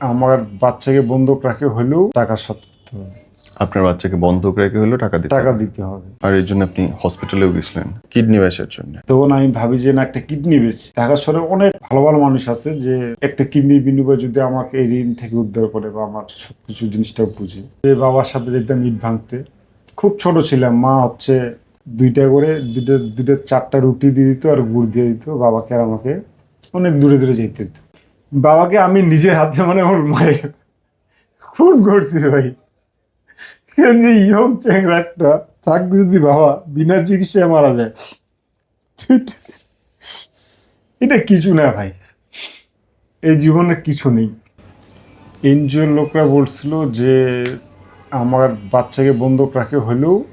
আমার বাচ্চাকে বন্ধক রাখে হলেও টাকা শোধ করতে হবে। আপনার বাচ্চাকে বন্ধক রেখে হলেও টাকা দিতে টাকা দিতে হবে। আর এর জন্য আপনি হসপিটালেও গেছিলেন। কিডনি ব্যাসের জন্য। তখন আমি ভাবি যে না একটা কিডনি বেশি ঢাকা শহরে অনেক ভালো ভালো মানুষ আছে যে একটা কিডনি বিনিময়ে যদি আমাকে এই ঋণ থেকে উদ্ধার করে বা আমার সবকিছু জিনিসটা বুঝে। যে বাবার সাথে যেতাম ইট ভাঙতে। খুব ছোট ছিলাম। মা হচ্ছে দুইটা করে দুইটা দুইটা চারটা রুটি দিয়ে দিত আর গুড় দিয়ে দিত। বাবাকে আর আমাকে অনেক দূরে দূরে যেতে দিত। বাবাকে আমি নিজের হাতে মানে আমার মায়ের। খুন করছি ভাই। কেন যে ইয়ং চ্যাংরা একটা। থাকতে যদি বাবা বিনা চিকিৎসায় মারা যায়। এটা কিছু না ভাই। এই জীবনে কিছু নেই। এনজিওর লোকরা বলছিল যে আমার বাচ্চাকে বন্ধক রাখে হলেও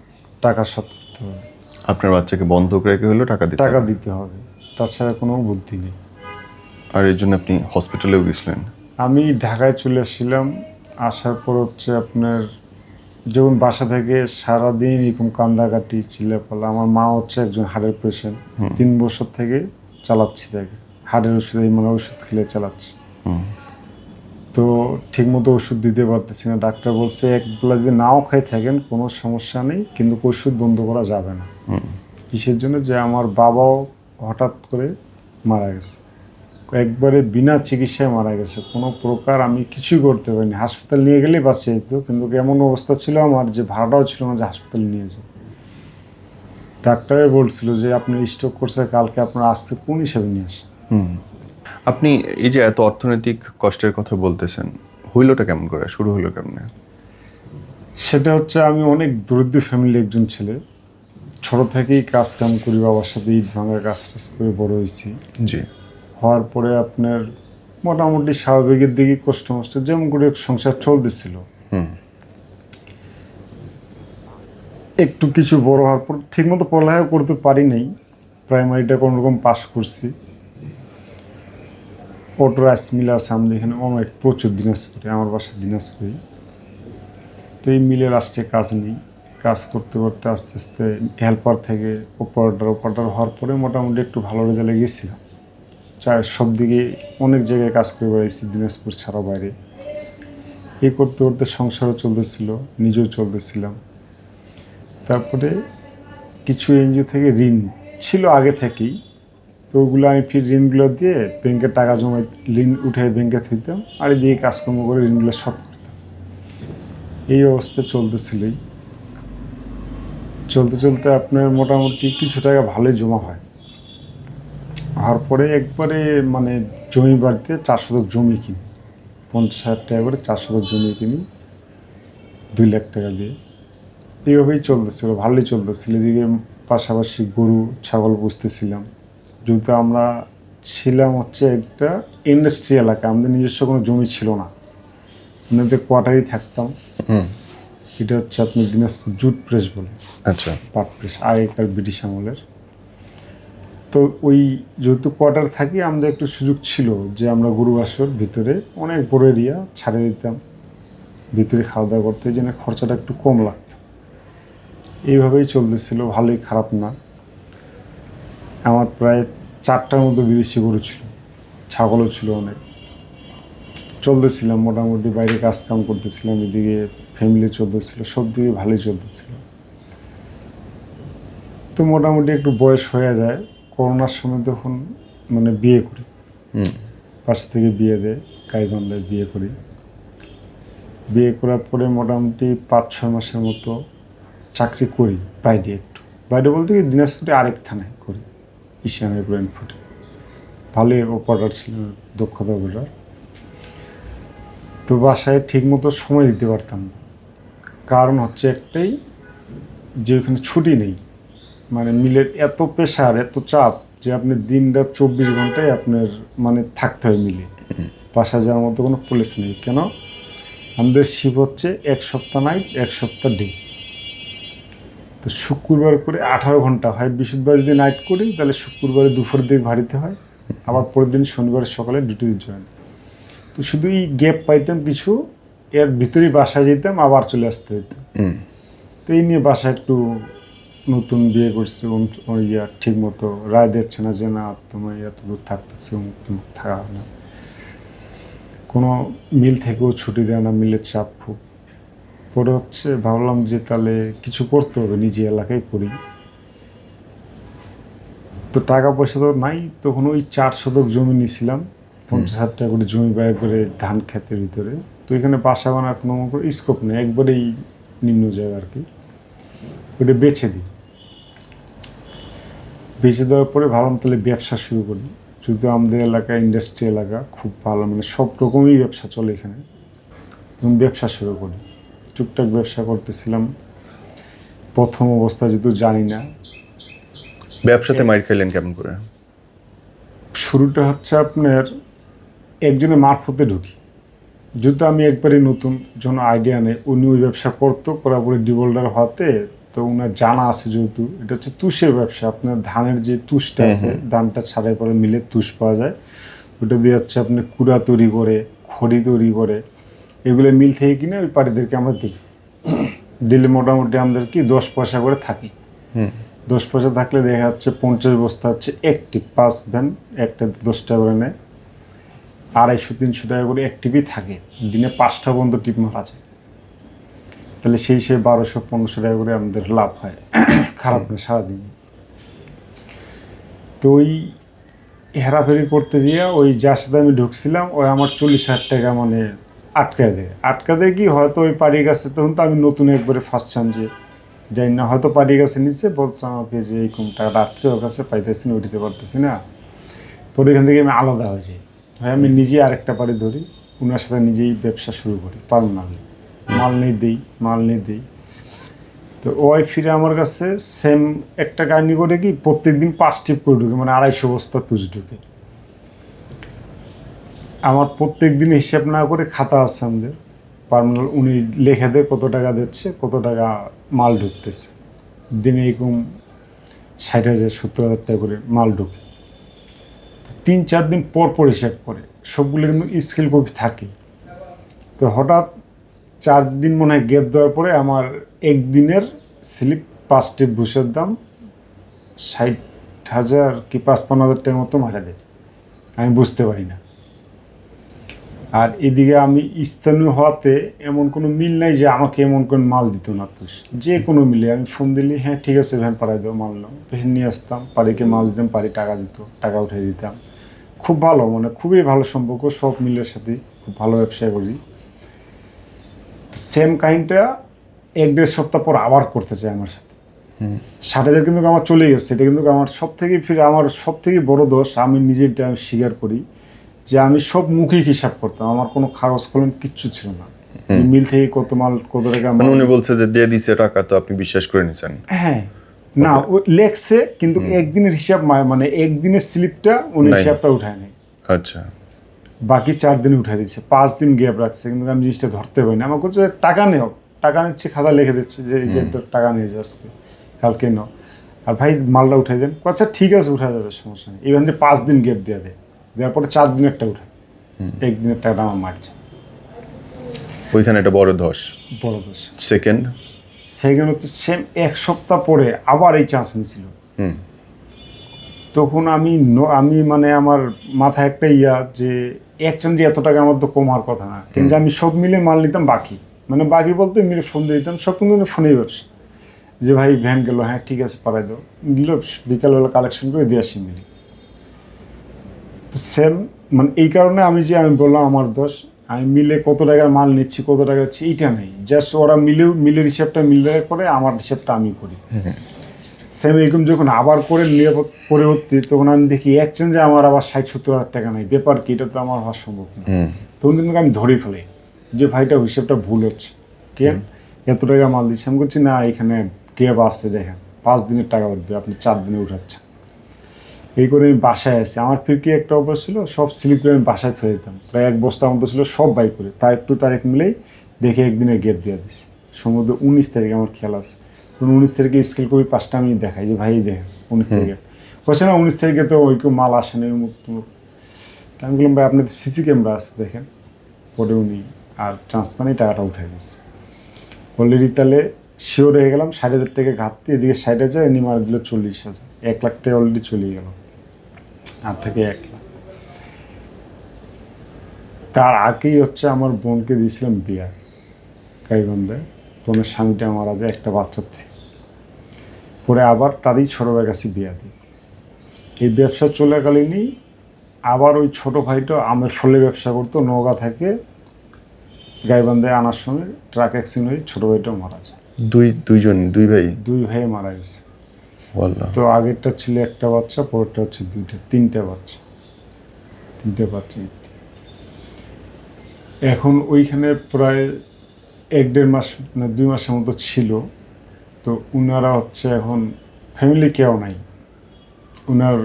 টাকা শোধ করতে হবে। আপনার বাচ্চাকে বন্ধক রেখে হলেও টাকা দিতে টাকা দিতে হবে। তাছাড়া কোনো বুদ্ধি নেই। আর এর জন্য আপনি হসপিটালেও গেছিলেন আমি ঢাকায় চলে আসছিলাম। আসার পর হচ্ছে আপনার যখন বাসা থেকে সারাদিন এরকম কান্দাকাটি চিল্লাপালা আমার মা হচ্ছে একজন হাড়ের পেশেন্ট তিন বছর থেকে চালাচ্ছি তাকে। হাড়ের ওষুধ এই মানে ওষুধ খেলে চালাচ্ছি। তো ঠিকমতো ওষুধ দিতে পারতেছি না। ডাক্তার বলছে এক বেলা যদি নাও খাই থাকেন কোনো সমস্যা নেই কিন্তু ওষুধ বন্ধ করা যাবে না। কিসের জন্য? যে আমার বাবাও হঠাৎ করে মারা গেছে। একবারে বিনা চিকিৎসায় মারা গেছে। কোনো প্রকার আমি কিছুই করতে পারিনি। হাসপাতাল নিয়ে গেলেই বাঁচে যেত কিন্তু এমন অবস্থা ছিল আমার যে ভাড়াটাও ছিল না যে হাসপাতাল নিয়ে যায় ডাক্তারে বলছিল যে আপনি স্ট্রোক করছে কালকে আপনার আসতে কোন হিসাবে নিয়ে আসেন। আপনি এই যে এত অর্থনৈতিক কষ্টের কথা বলতেছেন হইলোটা কেমন করে? শুরু হলো কেমন? সেটা হচ্ছে আমি অনেক দরিদ্র ফ্যামিলির একজন ছেলে। ছোট থেকেই কাজ কাম করি বাবার সাথে ইট ভাঙার কাজ টাজ করে বড় হয়েছি। জি। হওয়ার পরে আপনার মোটামুটি স্বাভাবিকের দিকে কষ্ট মষ্ট যেমন করে সংসার চলতেছিল। হুম। একটু কিছু বড় হওয়ার পর ঠিকমতো পড়ালেখা করতে পারি নাই। প্রাইমারিটা কোনো রকম পাস করছি। অটো রাইস মিল আছে আমাদের এখানে অনেক প্রচুর দিনাজপুরে আমার বাসা দিনাজপুরে। তো এই মিলে লাস্টে কাজ নেই। কাজ করতে করতে আস্তে আস্তে হেল্পার থেকে অপারেটর অপারেটর হওয়ার পরে মোটামুটি একটু ভালো রেজাল্টে গেছিলাম। সব দিকে অনেক জায়গায় কাজ করে বেড়াইছি দিনাজপুর ছাড়া বাইরে। এ করতে করতে সংসারও চলতেছিল, নিজেও চলতেছিলাম। তারপরে কিছু এনজিও থেকে ঋণ ছিল আগে থেকেই, তো ওগুলো আমি ফির ঋণগুলো দিয়ে ব্যাংকে টাকা জমাই ঋণ উঠে ব্যাংকে থইতাম আর দিয়ে কাজকর্ম করে ঋণগুলো শোধ করতাম। এই অবস্থা চলতেছিলই। চলতে চলতে আপনার মোটামুটি কিছু টাকা ভালোই জমা হয়। হওয়ার পরে একবারে মানে জমি বাড়িতে চার শতক জমি কিনি। পঞ্চাশ হাজার টাকা করে চার শতক জমি কিনি দুই লাখ টাকা দিয়ে। এইভাবেই চলতেছিল ভালোই চলতেছিল। এদিকে পাশাপাশি গরু ছাগল পুষতেছিলাম। যেহেতু আমরা ছিলাম হচ্ছে একটা ইন্ডাস্ট্রি এলাকা আমাদের নিজস্ব কোনো জমি ছিল না। আমাদের কোয়ার্টারই থাকতাম। এটা হচ্ছে আপনার দিনাজপুর জুট প্রেস বলে। আচ্ছা। পাট প্রেস আগেকার ব্রিটিশ আমলের। তো ওই যেহেতু কোয়ার্টার থাকি, আমাদের একটু সুযোগ ছিল যে আমরা গরু আসর ভিতরে অনেক বড় এরিয়া ছাড়ে দিতাম। ভিতরে খাওয়া দাওয়া করতে জন্য খরচাটা একটু কম লাগতো। এইভাবেই চলতেছিল, ভালোই খারাপ না। আমার প্রায় চারটার মতো বিদেশি গরু ছিল, ছাগলও ছিল অনেক। চলতেছিলাম মোটামুটি, বাইরে কাজ কাম করতেছিলাম, এদিকে ফ্যামিলি চলতেছিল, সব দিকে ভালোই চলতেছিল। তো মোটামুটি একটু বয়স হয়ে যায় করোনার সময় তখন মানে বিয়ে করি পাশে থেকে বিয়ে দেয় গাইবান্ধায় বিয়ে করি। বিয়ে করার পরে মোটামুটি পাঁচ ছয় মাসের মতো চাকরি করি বাইরে একটু। বাইরে বলতে কি দিনাজপুরে আরেক থানায় করি ঈশানের ব্রেন ফুটে ভালোই অপারেটার ছিল দক্ষতা অপারেটার তো বাসায় ঠিকমতো সময় দিতে পারতাম না। কারণ হচ্ছে একটাই যে ওখানে ছুটি নেই। মানে মিলের এত প্রেশার এত চাপ যে আপনি দিন রাত চব্বিশ ঘন্টায় আপনার মানে থাকতে হয় মিলে। বাসা যাওয়ার মতো কোনো পুলিশ নেই। কেন? আমাদের শিপ হচ্ছে এক সপ্তাহ নাইট এক সপ্তাহ ডে তো শুক্রবার করে আঠারো ঘণ্টা হয়। বৃহস্পতিবার যদি নাইট করি তাহলে শুক্রবারে দুপুর দিকে ভারিতে হয়। আবার পরের দিন শনিবার সকালে ডিউটি জয়েন তো শুধু এই গ্যাপ পাইতাম কিছু এর ভিতরেই বাসায় যেতাম আবার চলে আসতে হতো হুম। তো এই নিয়ে বাসায় একটু নতুন বিয়ে করছে ইয়া ঠিক মতো রায় দিচ্ছে না যে না তোমার এত দূর থাকতেছে থাকা না। কোনো মিল থেকেও ছুটি দেয় না মিলের চাপ খুব। পরে হচ্ছে ভাবলাম যে তাহলে কিছু করতে হবে নিজে এলাকায় করি। তো টাকা পয়সা তো নাই তখন ওই চার শতক জমি নিয়েছিলাম পঞ্চাশ হাজার টাকা করে জমি ব্যয় করে ধান ক্ষেতের ভিতরে। তো এখানে বাসা বানার কোনো স্কোপ নেই একবারেই নিম্ন জায়গা আর কি। ওটা বেছে দিই। বেঁচে দেওয়ার পরে ভাবলাম তাহলে ব্যবসা শুরু করি। যেহেতু আমাদের এলাকা ইন্ডাস্ট্রি এলাকা খুব ভালো মানে সব রকমই ব্যবসা চলে এখানে। তখন ব্যবসা শুরু করি। টুকটাক ব্যবসা করতেছিলাম। প্রথম অবস্থা যেহেতু জানি না। ব্যবসাতে মাইর খাইলেন কেমন করে? শুরুটা হচ্ছে আপনার একজনের মারফতে ঢুকি। যেহেতু আমি একবারই নতুন যখন আইডিয়া নেই উনি ওই ব্যবসা করতো করার পরে ডিভোল্ডার হতে তো ওনার জানা আছে যেহেতু এটা হচ্ছে তুষের ব্যবসা। আপনার ধানের যে তুষটা আছে ধানটা ছাড়াই পরে মিলে তুষ পাওয়া যায়। ওটা দিয়ে হচ্ছে আপনি কুড়া তৈরি করে খড়ি তৈরি করে এগুলো মিল থেকে কিনে ওই পার্টিদেরকে আমরা দিই। দিলে মোটামুটি আমাদের কি দশ পয়সা করে থাকি। দশ পয়সা থাকলে দেখা যাচ্ছে পঞ্চাশ বস্তা হচ্ছে একটি পাঁচ ভ্যান একটা দশটা করে নেয় আড়াইশো তিনশো টাকা করে এক টিপি থাকে। দিনে পাঁচটা পর্যন্ত টিপ মারা যায়। তাহলে সেই সে বারোশো, পনেরোশো টাকা করে আমাদের লাভ হয়। খারাপ না, সারাদিন। তো ওই হেরাফেরি করতে গিয়ে ওই যার সাথে আমি ঢুকছিলাম, ওই আমার চল্লিশ হাজার টাকা মানে আটকায় দেয়। আটকা দেয় কি, হয়তো ওই পাড়ি গাছে তখন তো আমি নতুন একবারে চান যে জানি না, হয়তো পাড়ি গাছে নিচে বলছে আমাকে যে এই এইরকম টাকাটা আসছে, ওর কাছে পাইতেছি না, উঠিতে পারতেছি না। পরে এখান থেকে আমি আলাদা হয়ে যাই। হয় আমি নিজেই আরেকটা পাড়ি ধরি ওনার সাথে নিজেই ব্যবসা শুরু করি পার্মানেন্টলি মাল নিয়ে দিই, মাল নিয়ে দিই। তো ওই ফিরে আমার কাছে সেম একটা কাহিনি করে কি প্রত্যেক দিন পাঁচ টিপ করে ঢুকে মানে আড়াইশো বস্তা তুষ ঢুকে। আমার প্রত্যেক দিন হিসাব না করে খাতা আছে আমাদের। পার্মানেন্ট উনি লেখে দেয় কত টাকা দিচ্ছে, কত টাকা মাল ঢুকতেছে। দিনে এরকম ষাট হাজার, সত্তর হাজার টাকা করে মাল ঢুকে। তিন চার দিন পর পর হিসাব করে। সবগুলো কিন্তু স্কিল কপি থাকে। তো হঠাৎ চার দিন মনে হয় গ্যাপ দেওয়ার পরে আমার একদিনের স্লিপ পাঁচটি ভুষের দাম ষাট হাজার কি পাঁচপান্ন হাজার টাকার মতো মারা দেয় আমি বুঝতে পারি না। আর এদিকে আমি স্থানীয় হওয়াতে এমন কোনো মিল নাই যে আমাকে এমন কোনো মাল দিত না তুষ যে কোনো মিলে আমি ফোন দিলি হ্যাঁ ঠিক আছে, ভ্যান পাঠাই দাও, মাল নাও। ভ্যান নিয়ে আসতাম, পাড়িকে মাল দিতাম, পাড়ি টাকা দিত, টাকা উঠে দিতাম। খুব ভালো মানে খুবই ভালো সম্পর্ক, সব মিলের সাথে খুব ভালো ব্যবসা করি। সেম কাহিনটা এক দেড় সপ্তাহ পর আবার করতে চাই আমার সাথে। ষাট হাজার কিন্তু আমার চলে গেছে। এটা কিন্তু আমার সব থেকে ফিরে আমার সব থেকে বড় দোষ আমি নিজেরটা আমি স্বীকার করি যে আমি সব মৌখিক হিসাব করতাম। আমার কোনো কাগজ কলম কিচ্ছু ছিল না। মিল থেকে কত মাল কত টাকা মানে উনি বলছে যে দিয়ে দিছে টাকা তো আপনি বিশ্বাস করে নিছেন। হ্যাঁ। না ও লেখছে কিন্তু একদিনের হিসাব মানে একদিনের স্লিপটা উনি হিসাবটা উঠায় নেই। আচ্ছা। বাকি চার দিনে উঠে দিচ্ছে পাঁচ দিন গ্যাপ রাখছে কিন্তু আমি জিনিসটা ধরতে পারি না। আমার করছে টাকা নেও টাকা নিচ্ছে খাতা লিখে দিচ্ছে যে এই যে তোর টাকা নিয়ে যাও আজকে কালকে নাও। আর ভাই মালটা উঠে দেন। আচ্ছা ঠিক আছে উঠা যাবে সমস্যা নেই। যে পাঁচ দিন গ্যাপ দেওয়া দেয় দেওয়ার পরে চার দিনেরটা উঠে একদিনের টাকাটা আমার মারছে। ওইখানে একটা বড় ধস বড় দোষ। সেকেন্ড সেকেন্ড হচ্ছে সেম এক সপ্তাহ পরে আবার এই চান্স নিয়েছিল হুম। তখন আমি আমি মানে আমার মাথায় একটা ইয়া যে একজন যে এত টাকা আমার তো কমার কথা না। কিন্তু আমি সব মিলে মাল নিতাম বাকি। মানে বাকি বলতে মিলে ফোন দিয়ে দিতাম সব কিন্তু ফোনেই ব্যবসা। যে ভাই ভ্যান গেল হ্যাঁ ঠিক আছে পাঠাই দাও। দিল বিকালবেলা কালেকশন করে দিয়ে আসি মিলি। তো সেম মানে এই কারণে আমি যে আমি বললাম আমার দোষ আমি মিলে কত টাকার মাল নিচ্ছি কত টাকা দিচ্ছি এইটা নেই। জাস্ট ওরা মিলেও মিলের হিসাবটা মিলে করে আমার হিসাবটা আমি করি। সেম এরকম যখন আবার করে নিরাপদ পরবর্তী তখন আমি দেখি একচেঞ্জে আমার আবার ষাট সত্তর হাজার টাকা নেই। ব্যাপার কি? এটা তো আমার হওয়া সম্ভব না। তখন কিন্তু আমি ধরে ফেলি যে ভাইটা হিসেবটা ভুল হচ্ছে। কে? এত টাকা মাল দিচ্ছে? আমি করছি না এখানে কে আসছে দেখেন। পাঁচ দিনের টাকা উঠবে আপনি চার দিনে উঠাচ্ছেন। এই করে আমি বাসায় আসছি আমার ফিরকি একটা অভ্যাস ছিল সব স্লিপ করে আমি বাসায় থয়ে দিতাম। প্রায় এক বস্তার মতো ছিল সব বাই করে। তার একটু তারিখ মিলেই দেখে একদিনে গেট দিয়ে দিছি। সমুদ্র উনিশ তারিখে আমার খেয়াল আছে। তখন উনিশ তারিখে স্কেল কপি পাঁচটা আমি দেখাই যে ভাই দেখেন উনিশ তারিখে। বলছে না উনিশ তারিখে তো ওই কেউ মাল আসে না আমি বললাম ভাই আপনাদের সিসি ক্যামেরা আছে দেখেন। পরে উনি আর ট্রান্সফারেই টাকাটা উঠে গেছে। অলরেডি তাহলে শিওর হয়ে গেলাম ষাট হাজার টাকা ঘাটতি এদিকে ষাট হাজার এনি মার দিল চল্লিশ হাজার। এক লাখ টাকা অলরেডি চলে গেল। আর থেকে এক লাখ। তার আগেই হচ্ছে আমার বোনকে দিয়েছিলাম বিয়া গাইবন্ধে বোনের স্বামীটা মারা যায় একটা বাচ্চার থেকে। পরে আবার তারই ছোটো ভাই কাছে বিয়া দিই। এই ব্যবসা চলাকালীনই আবার ওই ছোটো ভাইটা আমের ফলে ব্যবসা করতো নৌকা থেকে গাইবান্ধে আনার সময় ট্রাক অ্যাক্সিডেন্ট হয়ে ছোটো ভাইটাও মারা যায়। দুই দুইজন দুই ভাই? দুই ভাই মারা গেছে। তো আগেরটা ছিল একটা বাচ্চা পরেরটা হচ্ছে দুইটা তিনটে বাচ্চা। তিনটে বাচ্চা এখন ওইখানে প্রায় এক দেড় মাস না দুই মাসের মতো ছিল। তো উনারা হচ্ছে এখন ফ্যামিলি কেউ নাই। উনার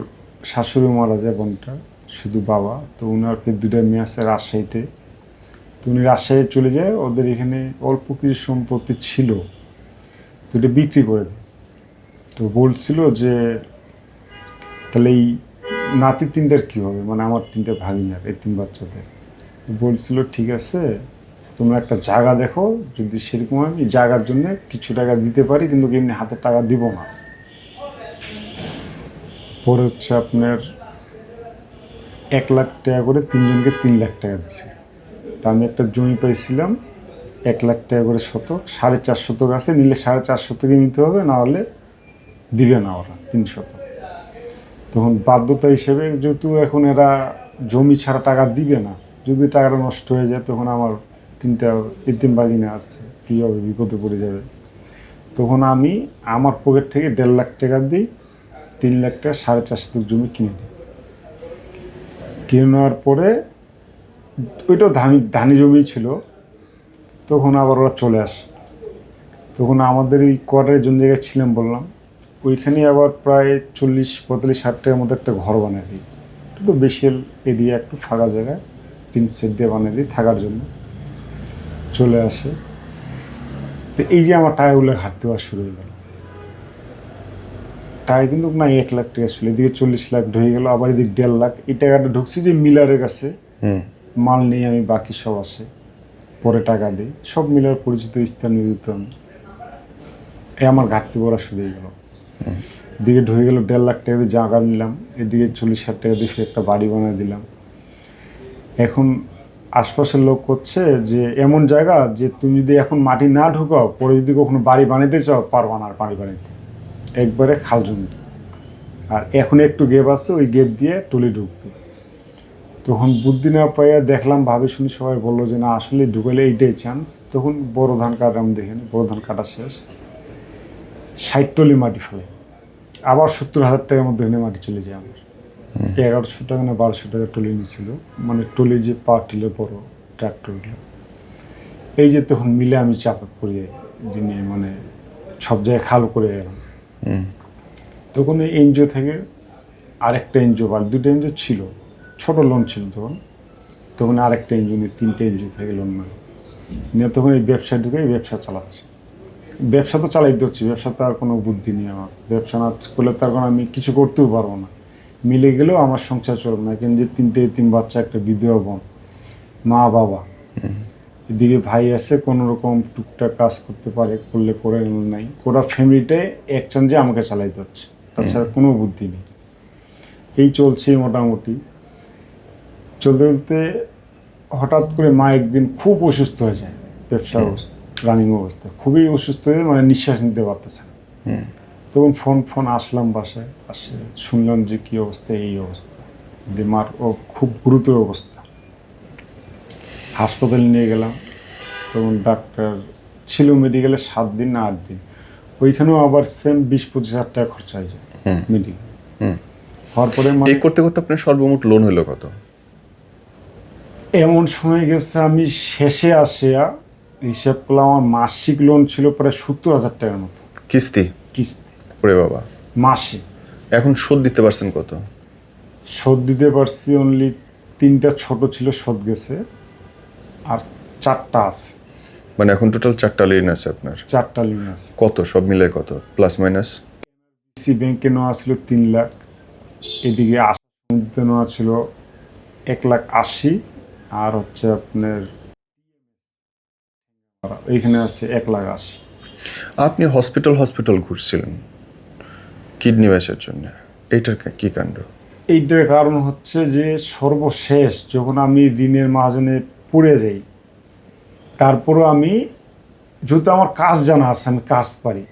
শাশুড়ি মারা যায় বোনটা, শুধু বাবা। তো উনারকে দুটা মেয়ে আছে রাজশাহীতে। তো উনি রাজশাহী চলে যায়, ওদের এখানে অল্প কিছু সম্পত্তি ছিল। তো এটা বিক্রি করে দেয়। তো বলছিল যে, তাহলে এই নাতি তিনটার কী হবে? মানে আমার তিনটে ভাগিনার, এই তিন বাচ্চাদের। বলছিল, ঠিক আছে। তোমরা একটা জায়গা দেখো, যদি সেরকম আমি জায়গার জন্য কিছু টাকা দিতে পারি, কিন্তু এমনি হাতে টাকা দিব না। পরে হচ্ছে আপনার এক লাখ টাকা করে তিনজনকে তিন লাখ টাকা দিছে। তা আমি একটা জমি পাইছিলাম, এক লাখ টাকা করে শতক, সাড়ে চার শতক আছে, নিলে সাড়ে চার শতকে নিতে হবে, না হলে দিবে না ওরা, তিন শতক। তখন বাধ্যতা হিসেবে যেহেতু এখন এরা জমি ছাড়া টাকা দিবে না, যদি টাকাটা নষ্ট হয়ে যায়, তখন আমার তিনটা বাগিনা আসছে কী হবে বিপদে পড়ে যাবে। তখন আমি আমার পকেট থেকে দেড় লাখ টাকা দিই তিন লাখ টাকা সাড়ে চার শতক জমি কিনে নিই। কিনে নেওয়ার পরে ওইটাও ধানি ধানি জমি ছিল, তখন আবার ওরা চলে আসে। তখন আমাদের এই কোয়ার্টারের জন্য জায়গায় ছিলাম বললাম ওইখানে আবার প্রায় চল্লিশ, পঁয়তাল্লিশ ষাট টাকার মতো একটা ঘর বানিয়ে দিই। একটু বেশি এরিয়া একটু ফাঁকা জায়গায়, টিন সেট দিয়ে বানিয়ে দিই থাকার জন্য। চলে আসে। তো এই যে আমার টাকাগুলো ঘাটতে হওয়া শুরু হয়ে গেল। টাকা কিন্তু না এক লাখ টাকা ছিল এদিকে চল্লিশ লাখ ঢুকে গেল আবার এদিকে দেড় লাখ। এই টাকাটা ঢুকছি যে মিলারের কাছে। মাল নিয়ে আমি বাকি সব আসে পরে টাকা দিই। সব মিলার পরিচিত স্থান নিয়োজিত আমি এ আমার ঘাটতি পড়া শুরু হয়ে গেল। এদিকে ঢুকে গেল দেড় লাখ টাকা দিয়ে জায়গা নিলাম এদিকে চল্লিশ হাজার টাকা দিয়ে ফের একটা বাড়ি বানিয়ে দিলাম। এখন আশপাশের লোক করছে যে এমন জায়গা যে তুমি যদি এখন মাটি না ঢুকাও, পরে যদি কখনো বাড়ি বানাইতে চাও, পারবা না আর বাড়ি বানাইতে। একবারে খাল জমি। আর এখন একটু গেপ আছে, ওই গেপ দিয়ে টলি ঢুকবে। তখন বুদ্ধি না পাইয়া দেখলাম, ভাবে শুনি সবাই বলল যে, না, আসলে ঢুকালে এইটাই চান্স তখন বড় ধান কাটা, আমি দেখিনি বড় ধান কাটা শেষ। ষাট টলি মাটি ফেলে। আবার সত্তর হাজার টাকার মধ্যে মাটি চলে যায় আমার। এগারোশো টাকা না বারোশো টাকা টলি নিয়েছিল মানে টলি যে পা টিলে বড় ট্রাক্টরগুলো এই যে তখন মিলে আমি চাপে পড়ে দিনে মানে সব জায়গায় খাল করে গেলাম। তখন এই এনজিও থেকে আরেকটা এনজিও বা দুটো এনজিও ছিল ছোট লোন ছিল তখন। তখন আরেকটা এনজিও নিয়ে তিনটে এনজিও থেকে লোন নেয়। নিয়ে তখন এই ব্যবসায় ঢুকে ব্যবসা চালাচ্ছে। ব্যবসা তো চালাইতে হচ্ছে ব্যবসা তো আর কোনো বুদ্ধি নেই আমার। ব্যবসা না করলে তার কোনো আমি কিছু করতেও পারব না। মিলে গেলেও আমার সংসার চলবে না। কিন্তু যে তিনটে তিন বাচ্চা একটা বিধবা বোন মা বাবা। এদিকে ভাই আছে কোনো রকম টুকটাক কাজ করতে পারে করলে করে নাই গোটা ফ্যামিলিটাই এক চান্সে আমাকে চালাইতে হচ্ছে। তাছাড়া কোনো বুদ্ধি নেই। এই চলছে মোটামুটি। চলতে চলতে হঠাৎ করে মা একদিন খুব অসুস্থ হয়ে যায়। ব্যবসা অবস্থা রানিং অবস্থা। খুবই অসুস্থ হয়ে মানে নিঃশ্বাস নিতে পারতেছে না। তখন ফোন ফোন আসলাম বাসায় আসে শুনলাম যে কী অবস্থা এই অবস্থা। যে মার ও খুব গুরুতর অবস্থা। হাসপাতালে নিয়ে গেলাম তখন ডাক্তার ছিল মেডিকেলে সাত দিন না আট দিন। ওইখানেও আবার সেম বিশ পঁচিশ হাজার টাকা খরচা হয়ে যায়। মেডিকেল হওয়ার পরে মানে এই করতে করতে আপনার সর্বমোট লোন হলো কত? এমন সময় গেছে আমি শেষে আসিয়া হিসাব করলাম আমার মাসিক লোন ছিল প্রায় সত্তর হাজার টাকার মতো। কিস্তি? কিস্তি। ওরে বাবা। মাসে। এখন শোধ দিতে পারছেন কত? শোধ দিতে পারছি অনলি তিনটা ছোট ছিল শোধ গেছে। আর চারটা আছে। মানে এখন টোটাল চারটা লোন আছে আপনার। চারটা লোন আছে। কত? সব মিলে কত? প্লাস মাইনাস সি ব্যাংকে নেওয়া ছিল তিন লাখ। এদিকে আশা নেওয়া ছিল এক লাখ আশি। আর হচ্ছে আপনার এইখানে আছে এক লাখ আশি। আপনি হসপিটাল হসপিটাল ঘুরছিলেন। কিডনি ব্যাসের জন্য। এইটার কা- কাণ্ড? এইটার কারণ হচ্ছে যে সর্বশেষ যখন আমি ঋণের মাহাজনে পড়ে যাই, তারপরও আমি যেহেতু আমার কাজ জানা আছে, আমি কাজ পারি।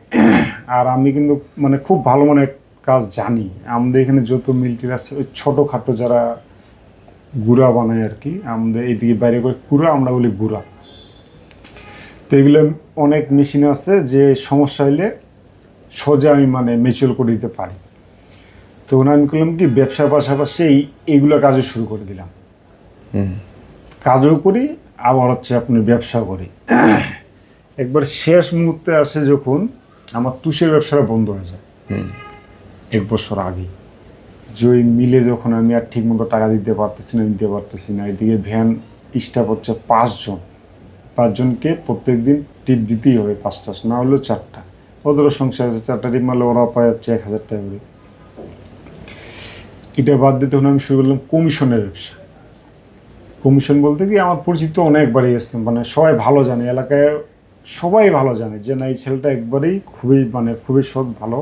আর আমি কিন্তু মানে খুব ভালো মানে কাজ জানি। আমাদের এখানে যত মিলটির আছে, ওই ছোটোখাটো যারা গুড়া বানায় আর কি, আমাদের এইদিকে বাইরে করে কুড়া, আমরা বলি গুড়া। তো এগুলো অনেক মেশিন আছে যে সমস্যা হলে সোজা আমি মানে মিউচুয়াল করে দিতে পারি। তখন আমি করলাম কি ব্যবসার পাশাপাশি এই এইগুলো কাজও শুরু করে দিলাম। কাজও করি আবার হচ্ছে আপনি ব্যবসা করি। একবার শেষ মুহূর্তে আসে যখন আমার তুষের ব্যবসাটা বন্ধ হয়ে যায়। হুম। এক বছর আগে। যে ওই মিলে যখন আমি আর ঠিক মতো টাকা দিতে পারতেছি না দিতে পারতেছি না এদিকে ভ্যান স্টাফ হচ্ছে পাঁচজন। পাঁচজনকে প্রত্যেক দিন টিপ দিতেই হবে পাঁচটা না হলেও চারটা। ওদেরও সংসার আছে, চারটা টিপ মারলে ওরা পায় যাচ্ছে এক হাজার টাকা করে। এটা বাদ দিয়ে তখন আমি শুরু করলাম কমিশনের ব্যবসা। কমিশন বলতে কি, আমার পরিচিত অনেকবারই এসছে মানে সবাই ভালো জানে, এলাকায় সবাই ভালো জানে যে না, এই ছেলেটা একবারেই খুবই মানে খুবই সৎ, ভালো।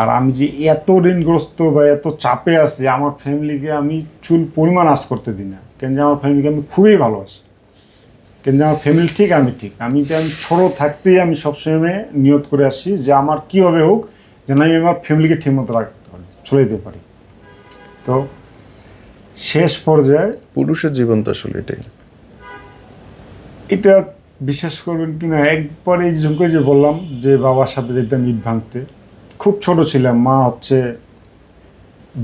আর আমি যে এত ঋণগ্রস্ত বা এত চাপে আছি, আমার ফ্যামিলিকে আমি চুল পরিমাণ আশ করতে দিই না। কেন যে আমার ফ্যামিলিকে আমি খুবই ভালোবাসি। কেন যে আমার ফ্যামিলি ঠিক আমি ঠিক। আমি তো আমি ছোটো থাকতেই আমি সবসময় নিয়ত করে আসি যে আমার কী হবে হোক যেন আমি আমার ফ্যামিলিকে ঠিকমতো রাখতে পারি চলে যেতে পারি। তো শেষ পর্যায়ে পুরুষের জীবন তো আসলে এটাই। এটা বিশ্বাস করবেন কি না একবার এই ঝুঁকে যে বললাম যে বাবার সাথে যেতাম ইট ভাঙতে খুব ছোট ছিলাম। মা হচ্ছে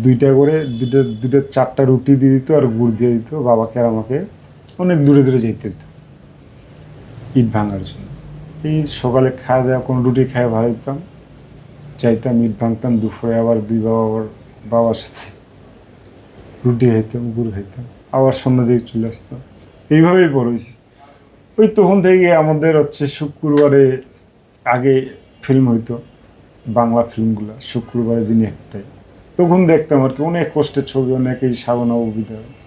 দুইটা করে দুটো দুটো চারটা রুটি দিয়ে দিত আর গুড় দিয়ে দিত। বাবাকে আর আমাকে অনেক দূরে দূরে যেতে দিত। ইট ভাঙার জন্য। এই সকালে খাওয়া দাওয়া, কোনো রুটি খাই ভালো দিতাম। চাইতাম ইট ভাঙতাম, দুপুরে আবার দুই বাবা আবার বাবার সাথে রুটি খাইতাম, গুড় খাইতাম, আবার সন্ধ্যা দিকে চলে আসতাম। এইভাবেই বড় হয়েছি। ওই তখন থেকে আমাদের হচ্ছে শুক্রবারে আগে ফিল্ম হইতো, বাংলা ফিল্মগুলো শুক্রবারের দিনে একটাই। তখন দেখতাম আর কি, অনেক কষ্টের ছবি অনেকেই সাবনা বিদায়।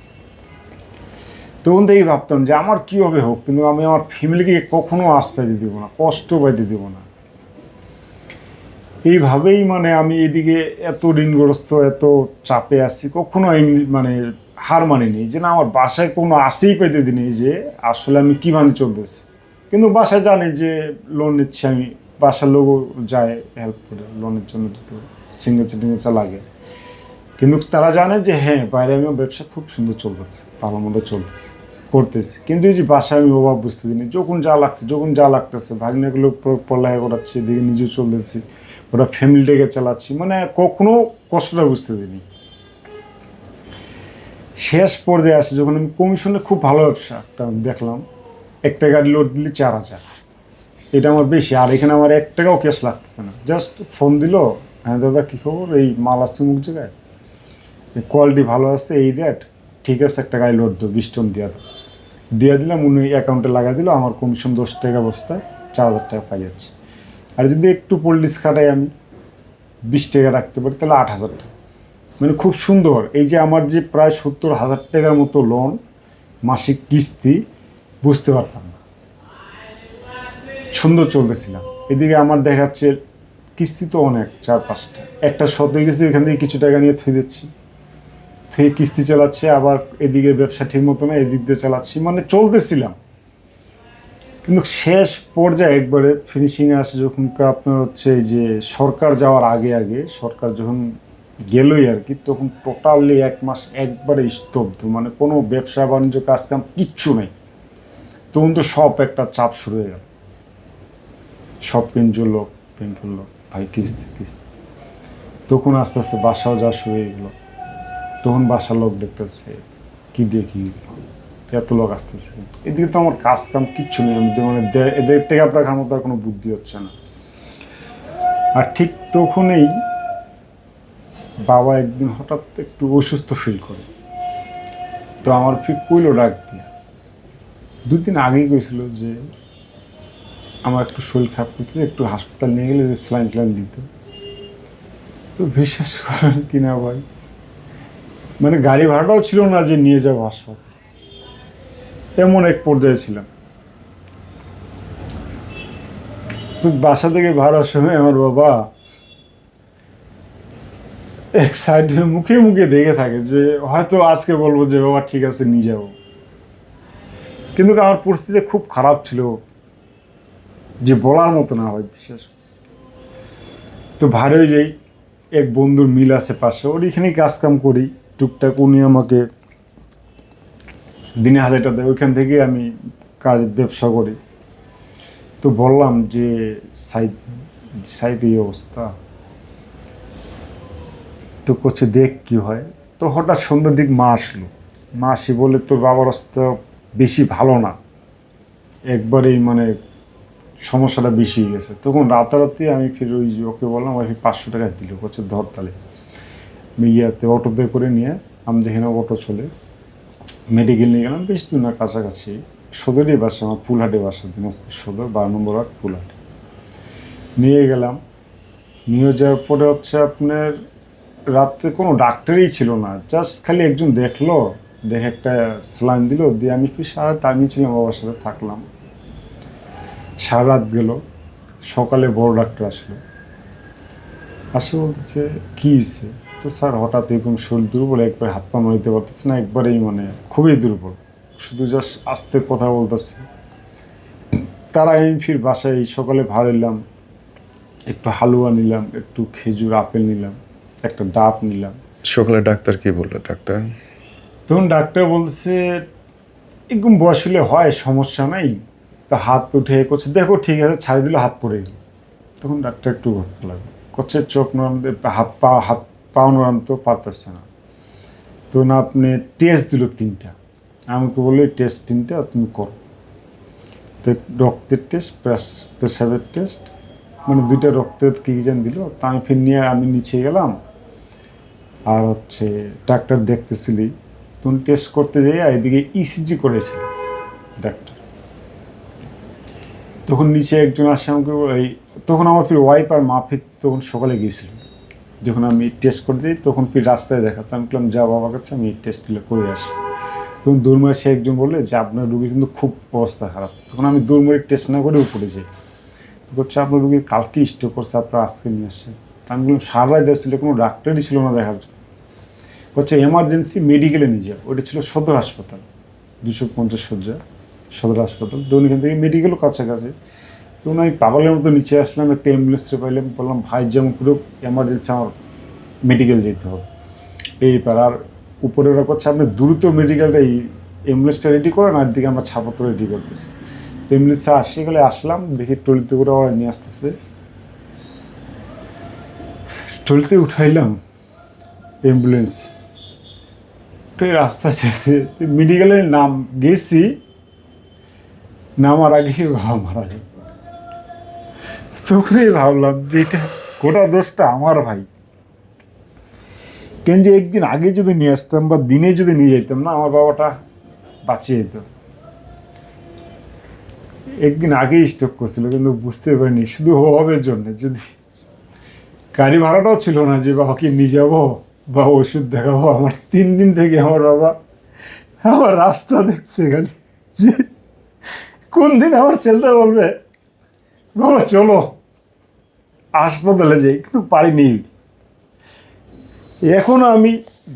তখন থেকেই ভাবতাম যে আমার কী হবে হোক, কিন্তু আমি আমার ফ্যামিলিকে কখনো আশ পাইতে দেবো না, কষ্ট পাইতে দেবো না। এইভাবেই মানে আমি এদিকে এত ঋণগ্রস্ত, এত চাপে আছি, কখনো আমি মানে হার মানিনি। যে না, আমার বাসায় কোনো আসেই পেতে দিনি যে আসলে আমি কী মানে চলতেছি। কিন্তু বাসায় জানি যে লোন নিচ্ছি আমি, বাসার লোকও যায় হেল্প করে লোনের জন্য সিঙ্গেচার টিঙ্গেচার লাগে কিন্তু তারা জানে যে হ্যাঁ বাইরে আমি ব্যবসা খুব সুন্দর চলতেছে, ভালো মতো চলতেছে, করতেছি। কিন্তু এই যে বাসায় আমি অভাব বুঝতে দিনি যখন যা লাগছে, যখন যা লাগতেছে ভাগিনাগুলো পড়ালেখা করাচ্ছি এদিকে নিজেও চলতেছি, ওরা ফ্যামিলিটাকে চালাচ্ছি মানে কখনো কষ্টটা বুঝতে দিইনি। শেষ পর্যায়ে আসে যখন আমি কমিশনে খুব ভালো ব্যবসা একটা দেখলাম, একটা গাড়ি লোড দিলে চার হাজার। এটা আমার বেশি, আর এখানে আমার এক টাকাও ক্যাশ লাগতেছে না। জাস্ট ফোন দিল হ্যাঁ দাদা, কী খবর? এই মাল আসছে মুখ জায়গায়? কোয়ালিটি ভালো আছে, এই রেট ঠিক আছে, একটা গাড়ি লোড দো বিশ টন দিয়ে দাও। দিয়ে দিলাম, উনি অ্যাকাউন্টে লাগা দিল, আমার কমিশন দশ টাকা বস্তায় চার হাজার টাকা পাই যাচ্ছে। আর যদি একটু পলিশ খাটাই আমি, বিশ টাকা রাখতে পারি, তাহলে আট হাজার টাকা। মানে খুব সুন্দর, এই যে আমার যে প্রায় সত্তর হাজার টাকার মতো লোন মাসিক কিস্তি, বুঝতে পারতাম না। সুন্দর চলতেছিলাম। এদিকে আমার দেখাচ্ছে কিস্তি তো অনেক, চার পাঁচটা। একটা শত হয়ে গেছে এখান থেকে কিছু টাকা নিয়ে থুয়ে দিচ্ছি। থুয়ে কিস্তি চালাচ্ছে, আবার এদিকে ব্যবসা ঠিক মতো না এদিক দিয়ে চালাচ্ছি মানে চলতেছিলাম। কিন্তু শেষ পর্যায়ে একবারে ফিনিশিংয়ে আসে যখন আপনার হচ্ছে যে সরকার যাওয়ার আগে আগে, সরকার যখন গেলই আর কি, তখন টোটালি এক মাস একবারে স্তব্ধ মানে কোনো ব্যবসা, বাণিজ্য, কাজকাম কিচ্ছু নেই। তখন তো সব একটা চাপ শুরু হয়ে গেল। সব পেন চলল পেন করল ভাই কিস্তি কিস্তি। তখন আস্তে আস্তে বাসাও যা শুরু হয়ে গেলো। তখন বাসার লোক দেখতেছে, কি দেখি? এত লোক আসতেছে। এদিকে তো আমার কাজ কাম কিচ্ছু নেই, আমি মানে এদের টেকা রাখার মতো আর কোনো বুদ্ধি হচ্ছে না। আর ঠিক তখনই বাবা একদিন হঠাৎ একটু অসুস্থ ফিল করে। তো আমার ফির কইলো ডাক দিয়ে। দুদিন আগেই কইছিল যে, আমার একটু শরীর খারাপ করতে একটু হাসপাতাল নিয়ে গেলে যে স্যালাইন ট্যালাইন দিত। তো বিশ্বাস করেন কিনা ভাই মানে গাড়ি ভাড়াটাও ছিল না যে নিয়ে যাব হাসপাতাল এমন এক পর্যায়ে ছিলাম। তো বাসা থেকে ভাড়ার সময় আমার বাবা এক সাইডে মুখে মুখে দেখে থাকে যে হয়তো আজকে বলব যে, বাবা, ঠিক আছে, নিয়ে যাব। কিন্তু আমার পরিস্থিতি খুব খারাপ ছিল যে বলার মতো না হয় বিশেষ। তো ভাড়ে যাই, এক বন্ধুর মিল আছে পাশে, ওর এখানেই কাজ কাম করি। টুকটাক উনি আমাকে দিনে হাজারটা দেয়। ওইখান থেকে আমি কাজ, ব্যবসা করি। তো বললাম যে সাইড সাইড এই অবস্থা। তো করছে দেখ কি হয়। তো হঠাৎ সন্ধ্যার দিক মা আসলো। মা আসি বলে, তোর বাবার অবস্থা বেশি ভালো না। একবারেই মানে সমস্যাটা বেশি হয়ে গেছে। তখন রাতারাতি আমি ফির ওই ওকে বললাম ওই পাঁচশো টাকা দিল। করছে ধর তাহলে। আমি ইয়াতে অটোতে করে নিয়ে, আমি যেখানে অটো চলে মেডিকেল নিয়ে গেলাম, বেশ দূর না কাছাকাছি। সদরই বাসা, আমার ফুলহাটে বাসা, দিনাজপুর সদর, বারো নম্বর ওয়ার্ড ফুলহাট নিয়ে গেলাম। নিয়ে যাওয়ার পরে হচ্ছে আপনার, রাত্রে কোনো ডাক্তারই ছিল না জাস্ট খালি একজন দেখল, দেখে একটা স্লাইন দিল, দিয়ে আমি কি সারা আমি ছিলাম বাবার সাথে থাকলাম। সারা রাত গেল, সকালে বড় ডাক্তার আসলো। আসে বলতেছে, কী হয়েছে তো স্যার হঠাৎ এরকম শরীর দুর্বল একবার হাত পা নড়িতে পারতেছে না একবারেই মানে খুবই দুর্বল। শুধু জাস্ট আস্তে কথা বলতেছে। তারা আমি ফির বাসায় এই সকালে ভালো এলাম একটু হালুয়া নিলাম একটু খেজুর আপেল নিলাম একটা ডাব নিলাম। সকালে ডাক্তার কি বলল? ডাক্তার? তখন ডাক্তার বলছে একদম বয়স হলে হয় সমস্যা নাই। তা হাত উঠে করছে দেখো ঠিক আছে ছাড়ি দিলে হাত পড়ে গেল। তখন ডাক্তার একটু ঘটনা লাগল। করছে চোখ নড়াতে হাত পা হাত পা নড়াতে পারতেছে না। তখন আপনি টেস্ট দিল তিনটা। আমাকে বলল, টেস্ট তিনটা, তুমি করো। তো রক্তের টেস্ট প্রেসারের টেস্ট মানে দুইটা রক্তের কি যেন দিল। তা আমি ফির নিয়ে, আমি নিচে গেলাম। আর হচ্ছে ডাক্তার দেখতেছিলি। তখন টেস্ট করতে যাই এদিকে ইসিজি করেছিল ডাক্তার। তখন নিচে একজন আসে আমাকে এই, তখন আমার ফির ওয়াইফ আর মা ফির তখন সকালে গিয়েছিল। যখন আমি টেস্ট করে দিই, তখন ফির রাস্তায় দেখাতো আমি বললাম, যা বাবার কাছে, আমি টেস্টগুলো করে আসি। তখন দৌড়মারে সে একজন বললে, যে আপনার রুগী কিন্তু খুব অবস্থা খারাপ। তখন আমি দৌড়মারি টেস্ট না করে উপরে যাই। বলছে, আপনার রুগী কালকে স্ট্রোক করছে, আপনার আজকে নিয়ে আসছে আমি বললাম, সারা ছিল, কোনো ডাক্তারই ছিল না দেখার জন্য। হচ্ছে এমার্জেন্সি মেডিকেলে নিয়ে যাও। ওটা ছিল সদর হাসপাতাল, দুশো পঞ্চাশ শয্যা, সদর হাসপাতাল। তো থেকে মেডিকেলও কাছাকাছি। তো আমি পাগলের মতো নিচে আসলাম, একটা অ্যাম্বুলেন্সে পাইলাম, বললাম, ভাই, যেমন করে এমার্জেন্সি আমার মেডিকেল যেতে হবে। এই আর উপরে ওরা করছে, আপনি দ্রুত মেডিকেলটা এই অ্যাম্বুলেন্সটা রেডি করেন, আর দিকে আমরা ছাপত্র রেডি করতেছি। তো অ্যাম্বুলেন্সে আসে গেলে আসলাম, দেখি টলিতে করে ওরা নিয়ে আসতেছে। টলিতে উঠাইলাম অ্যাম্বুলেন্স রাস্তা যেতে মেডিকেলের নাম গেছি, নামার আগে বাবা মারা যায় তখনই ভাবলাম যে এটা গোটা দোষটা আমার ভাই। কেন যে একদিন আগে যদি নিয়ে আসতাম বা দিনে যদি নিয়ে যেতাম না, আমার বাবাটা বাঁচিয়ে যেত একদিন আগেই স্টক করছিল, কিন্তু বুঝতে পারিনি, শুধু অভাবের জন্য। যদি গাড়ি ভাড়াটাও ছিল না যে বাবাকে নিয়ে যাব বা ওষুধ দেখাবো, আমার তিন দিন থেকে আমার বাবা আমার রাস্তা দেখছে খালি। যে কোন দিন আমার ছেলেটা বলবে বাবা, চলো। হাসপাতালে যাই, কিন্তু পারিনি। এখন আমি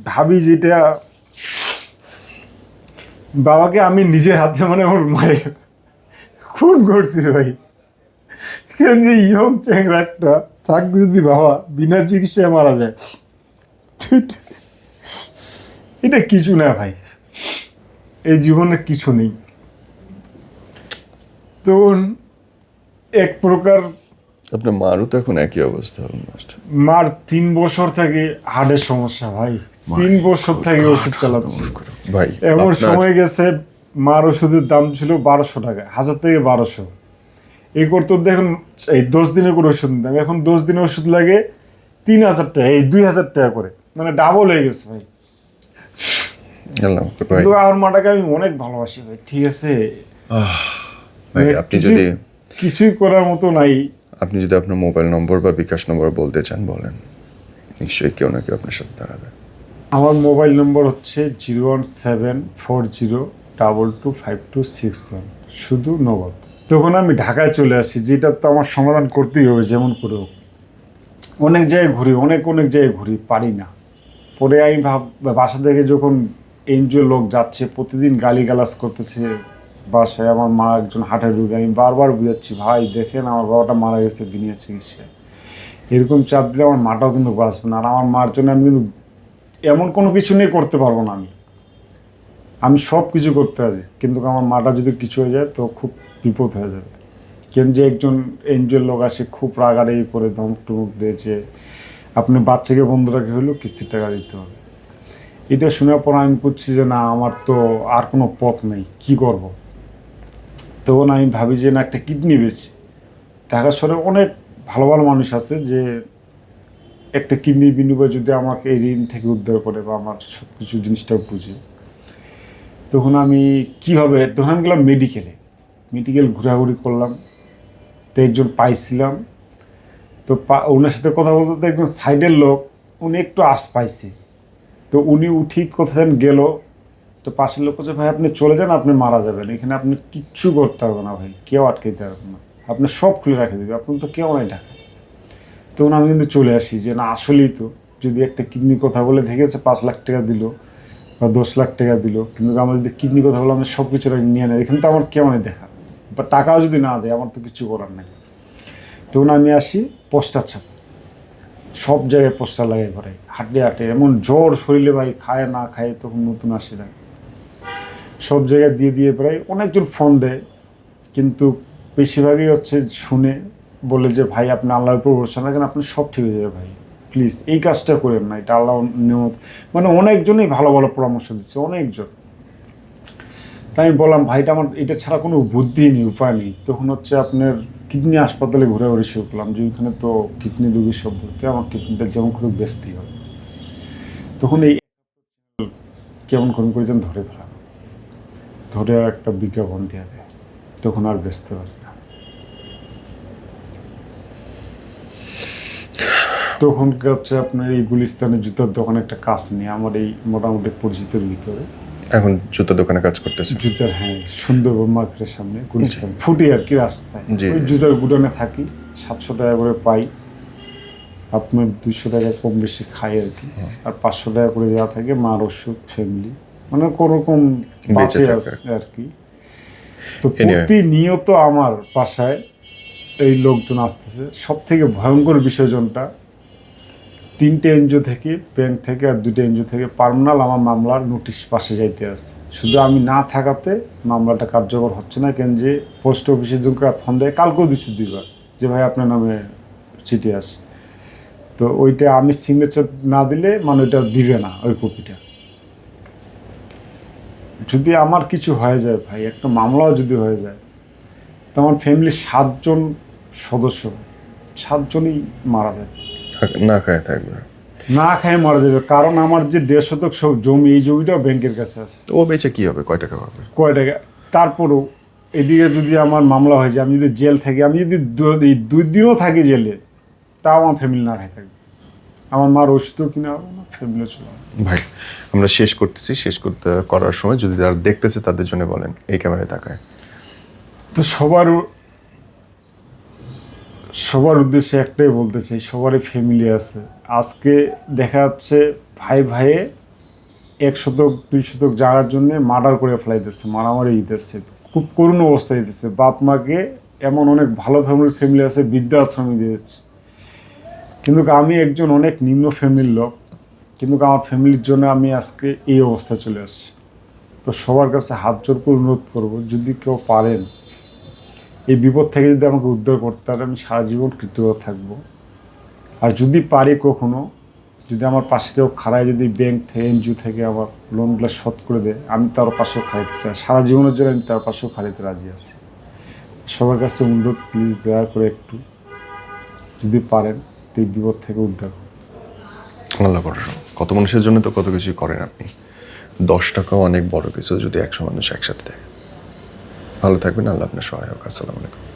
ভাবি যেটা, বাবাকে আমি নিজের হাতে মানে আমার মায়ের খুন করছি ভাই। কেন যে ইয়ং চ্যাংরা একটা থাকতে যদি বাবা, বিনা চিকিৎসায় মারা যায়। এটা কিছু না ভাই। এই জীবনে কিছু নেই। তখন এক প্রকার আপনার মারও তো এখন একই অবস্থা মার তিন বছর থেকে হার্টের সমস্যা ভাই। তিন বছর থেকে ওষুধ চালাচ্ছে। ভাই এমন সময় গেছে মার ওষুধের দাম ছিল বারোশো টাকা হাজার থেকে বারোশো। এই করতে দেখুন এই দশ দিনের করে ওষুধ নিতাম এখন দশ দিনের ওষুধ লাগে তিন হাজার টাকা এই দুই হাজার টাকা করে। মানে ডাবল হয়ে গেছে ভাই। কিন্তু আমার মাটাকে আমি অনেক ভালোবাসি ভাই। ঠিক আছে? মানে আপনি যদি কিছুই করার মতো নাই। আপনি যদি আপনার মোবাইল নম্বর বা বিকাশ নম্বর বলতে চান বলেন। নিশ্চয়ই কেউ না কেউ আপনার সাথে দাঁড়াবে। আমার মোবাইল নম্বর হচ্ছে zero one seven four zero double two five two six one. শুধু নগদ। তখন আমি ঢাকায় চলে আসি যেটা তো আমার সমাধান করতেই হবে যেমন করে হোক। অনেক জায়গায় ঘুরি অনেক অনেক জায়গায় ঘুরি পারি না। পরে আমি ভাব বাসা থেকে যখন এনজিও লোক যাচ্ছে প্রতিদিন গালিগালাজ করতেছে বাসায় আমার মা একজন হাটের রোগী, আমি বারবার বুঝাচ্ছি, ভাই, দেখেন আমার বাবাটা মারা গেছে বিনিয়া চিকিৎসায়। এরকম চাপ দিলে আমার মাটাও কিন্তু বাঁচবে না। আর আমার মার জন্য আমি কিন্তু এমন কোনো কিছু নিয়ে করতে পারব না আমি। আমি সব কিছু করতে পারি কিন্তু আমার মাটা যদি কিছু হয়ে যায়, তো খুব বিপদ হয়ে যাবে। কেন যে একজন এনজিওর লোক আসে, খুব রাগারাগি করে ধমক টমক দিয়েছে, আপনি বাচ্চাকে বন্ধ রাখে হলেও কিস্তির টাকা দিতে হবে। এটা শোনার পর আমি বুঝছি যে না, আমার তো আর কোনো পথ নেই, কি করব। তখন আমি ভাবি যে না, একটা কিডনি বেশি ঢাকা শহরে অনেক ভালো ভালো মানুষ আছে যে একটা কিডনি বিনিময়ে যদি আমাকে এই ঋণ থেকে উদ্ধার করে বা আমার সব কিছু জিনিসটা বুঝে। তখন আমি কীভাবে, তখন আমি গেলাম মেডিকেলে মেডিকেল ঘোরাঘুরি করলাম, তো একজন পাইছিলাম। তো ওনার সাথে কথা বলতে তো একজন সাইডের লোক, উনি একটু আশ পাইছে। তো উনি উঠি কোথায় গেল তো পাশের লোক বলছে, ভাই, আপনি চলে যান, আপনি মারা যাবেন। এখানে আপনি কিচ্ছু করতে পারবেন না ভাই, কেউ আটকাইতে পারবেন না। আপনি সব খুলে রেখে দেবে আপনি তো কেউ নাই ঢাকা তখন আমি কিন্তু চলে আসি, যে না, আসলেই তো, যদি একটা কিডনি কথা বলে দেখেছে, পাঁচ লাখ টাকা দিল বা দশ লাখ টাকা দিল, কিন্তু আমার যদি কিডনি কথা বলে আমি সব কিছু নিয়ে নেয়, এখানে তো আমার কেমনই দেখা। বা টাকাও যদি না দেয়, আমার তো কিছু করার নেই। তখন আমি আসি, পোস্টার ছাপ, সব জায়গায় পোস্টার লাগাই করে হাঁটে হাঁটে, এমন জ্বর শরীরে ভাই, খায় না খায়, তখন নতুন আসে না। সব জায়গায় দিয়ে দিয়ে প্রায় অনেকজন ফোন দেয়। কিন্তু বেশিরভাগই হচ্ছে শুনে বলে যে, ভাই, আপনি আল্লাহর উপর ভরসা রাখেন আপনি সব ঠিক হয়ে যাবে ভাই। প্লিজ এই কাজটা করেন না, এটা আল্লাহ নিয়মত। মানে অনেকজনই ভালো ভালো পরামর্শ দিচ্ছে, অনেকজন। তাই আমি বললাম ভাইটা আমার, এটা ছাড়া কোনো বুদ্ধি নেই, উপায় নেই। তখন হচ্ছে আপনার কিডনি হাসপাতালে ঘুরে ঘুরে শুরু করলাম, যে ওইখানে তো কিডনি রোগী সব ভর্তি, আমার কিডনিটা যেমন করে বেচতেই হবে তখন এই কেমন করে যেন ধরে ফেলাম ধরে আর একটা বিজ্ঞাপন দিয়ে দেয় তখন আর বেচতে পারি না। তখন হচ্ছে আপনার এই গুলিস্তানের জুতার দোকানে একটা কাজ নিয়ে আমার এই মোটামুটি পরিচিতের ভিতরে। এখন জুতো দোকানে কাজ করতেছে? জুতার হ্যাঁ সুন্দরবন মার্কেটের সামনে গুলিস্তান। ফুটি আর কি রাস্তায়। ওই জুতার গুডানে থাকি সাতশো টাকা করে পাই। আপনার দুশো টাকা কম বেশি খাই আর কি। আর পাঁচশো টাকা করে দেওয়া থাকে মার ওষুধ ফ্যামিলি। মানে কোনোরকম বাঁচে থাকা। আছে আর কি। তো প্রতিনিয়ত আমার বাসায় এই লোকজন আসতেছে। সব থেকে ভয়ঙ্কর বিষয়জনটা তিনটে এনজিও থেকে ব্যাংক থেকে আর দুটো এনজিও থেকে পার্মানাল আমার মামলার নোটিশ পাশে যাইতে আসছে শুধু আমি না থাকাতে মামলাটা কার্যকর হচ্ছে না কেন যে পোস্ট অফিসের জন্য ফোন দেয় কালকেও দিচ্ছি দুইবার যে ভাই আপনার নামে চিঠি আসে তো ওইটা আমি সিগনেচার না দিলে মানে ওইটা দিবে না ওই কপিটা। যদি আমার কিছু হয়ে যায় ভাই একটা মামলাও যদি হয়ে যায় তো আমার ফ্যামিলির সাতজন সদস্য সাতজনই মারা যায় না খায় থাকবে। না খায় মারা যাবে কারণ আমার যে দেড় শতক সব জমি এই জমিটাও ব্যাংকের কাছে আছে। ও বেচে কি হবে? কয় টাকা পাবে? কয় টাকা? তারপরেও এদিকে যদি আমার মামলা হয়ে যায় আমি যদি জেল থাকি আমি যদি দুই দিনও থাকি জেলে তাও আমার ফ্যামিলি না খাই থাকবে। আমার মার ওষুধও কিনা ফ্যামিলিও চলে ভাই আমরা শেষ করতেছি শেষ করতে করার সময় যদি যারা দেখতেছে তাদের জন্য বলেন এই ক্যামেরায় তাকায়। তো সবার সবার উদ্দেশ্যে একটাই বলতে চাই সবারই ফ্যামিলি আছে। আজকে দেখা যাচ্ছে ভাই ভাইয়ে এক শতক দুই শতক জায়গার জন্য মার্ডার করে ফেলাইতেছে মারামারি দিতেছে খুব করুণ অবস্থায় দিতেছে। বাপ মাকে এমন অনেক ভালো ফ্যামিলির ফ্যামিলি আছে বৃদ্ধাশ্রমে দিয়েছে। কিন্তু আমি একজন অনেক নিম্ন ফ্যামিলির লোক, কিন্তু আমার ফ্যামিলির জন্য আমি আজকে এই অবস্থায় চলে আসছি। তো সবার কাছে হাত জোর করে অনুরোধ করব, যদি কেউ পারেন, এই বিপদ থেকে যদি আমাকে উদ্ধার করতে পারে আমি সারা জীবন কৃতজ্ঞ থাকব। আর যদি পারি কখনো, যদি আমার পাশে কেউ খাড়ায় যদি ব্যাংক থেকে এনজিও থেকে আমার লোনগুলো শোধ করে দেয়, আমি তার পাশেও খাইতে চাই। সারা জীবনের জন্য আমি তার পাশেও খাইতে রাজি আছি। সবার কাছে অনুরোধ প্লিজ দয়া করে একটু, যদি পারেন। এই বিপদ থেকে উদ্ধার আল্লাহ ভরসা কত মানুষের জন্য তো কত কিছুই করেন আপনি। দশ টাকাও অনেক বড় কিছু যদি একশো মানুষ একসাথে দেয় ভালো থাকবেন, আল্লাহ আপনার সহায়ক। আসসালামু আলাইকুম।